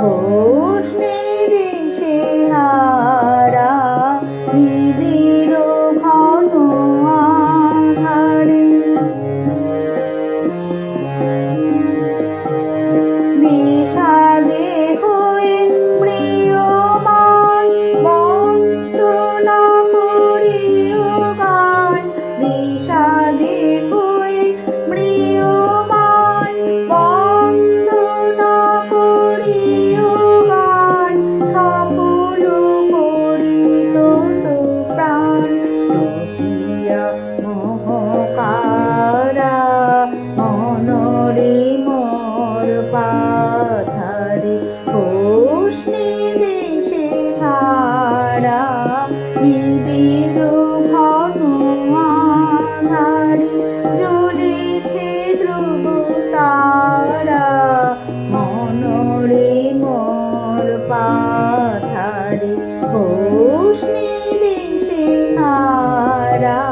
ঘোষ দেবের ঘন আধারে জ্বলেছে ধ্রুব তারা। মনরে মোর পাধারে বসনি দেশে হারা।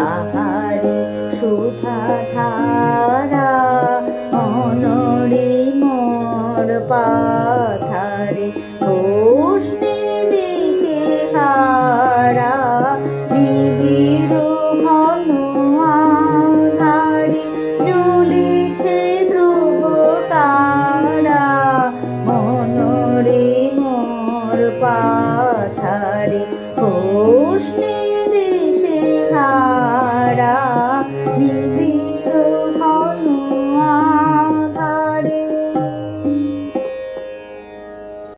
তাহারি সুধা ধারা অনরি মোর পাথারে ঘোষ